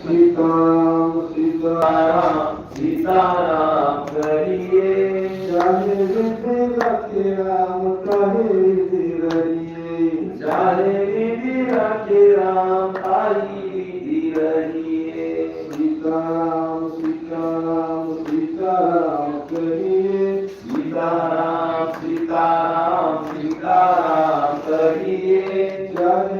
सीताराम सीताराम सीताराम करिए चंद्र लक्ष्य diária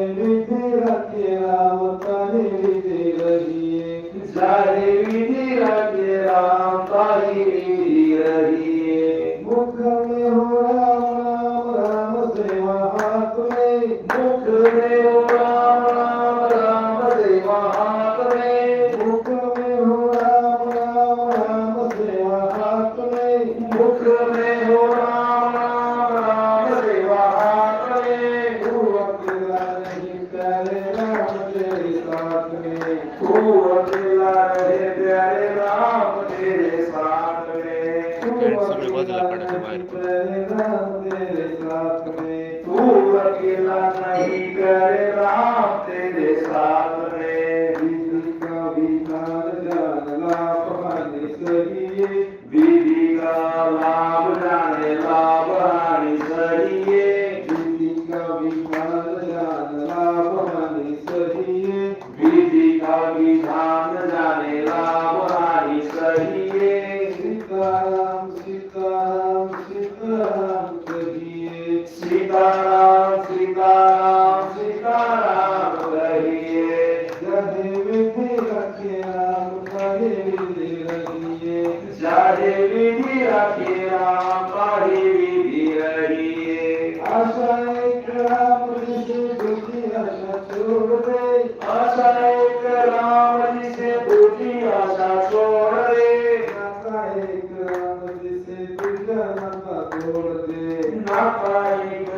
तेरे साथ में तू अकेला नहीं करे राम Prabhupada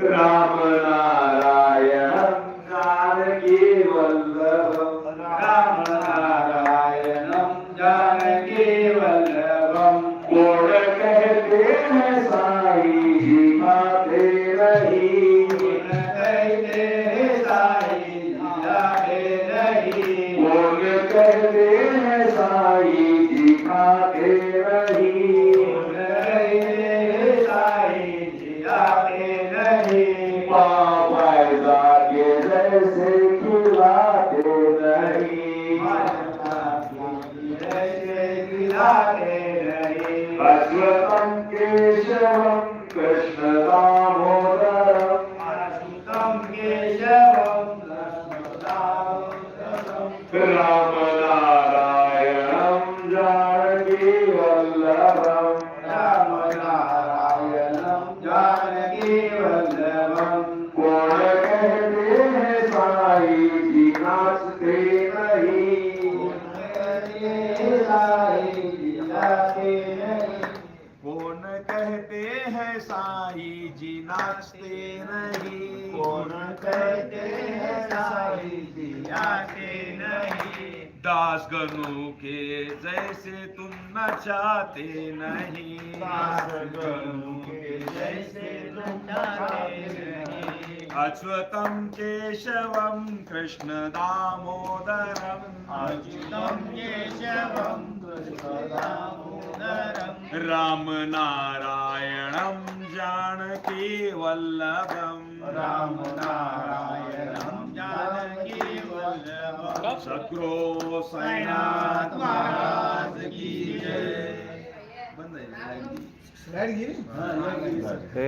ਰਾਮ पैदा के जैसे खिलाते नहीं अश्वतम केशवम कृष्ण दामोदरम राम नारायणम जानकी वल्लभम कौन साई जी नाचते नहीं। कौन कहते हैं साई जी नाचते नहीं। दास गनु के जैसे तुम नचाते नहीं। दास गनु के जैसे तुम नचाते नहीं। अच्युतम केशवम कृष्ण दामोदरम। अच्युतं केशवं कृष्णदामोदरं राम नारायणं जानकी वल्लभम राम नारायणं जानकी वल्लभं। सद्गुरु साईनाथ महाराज की जय। हे.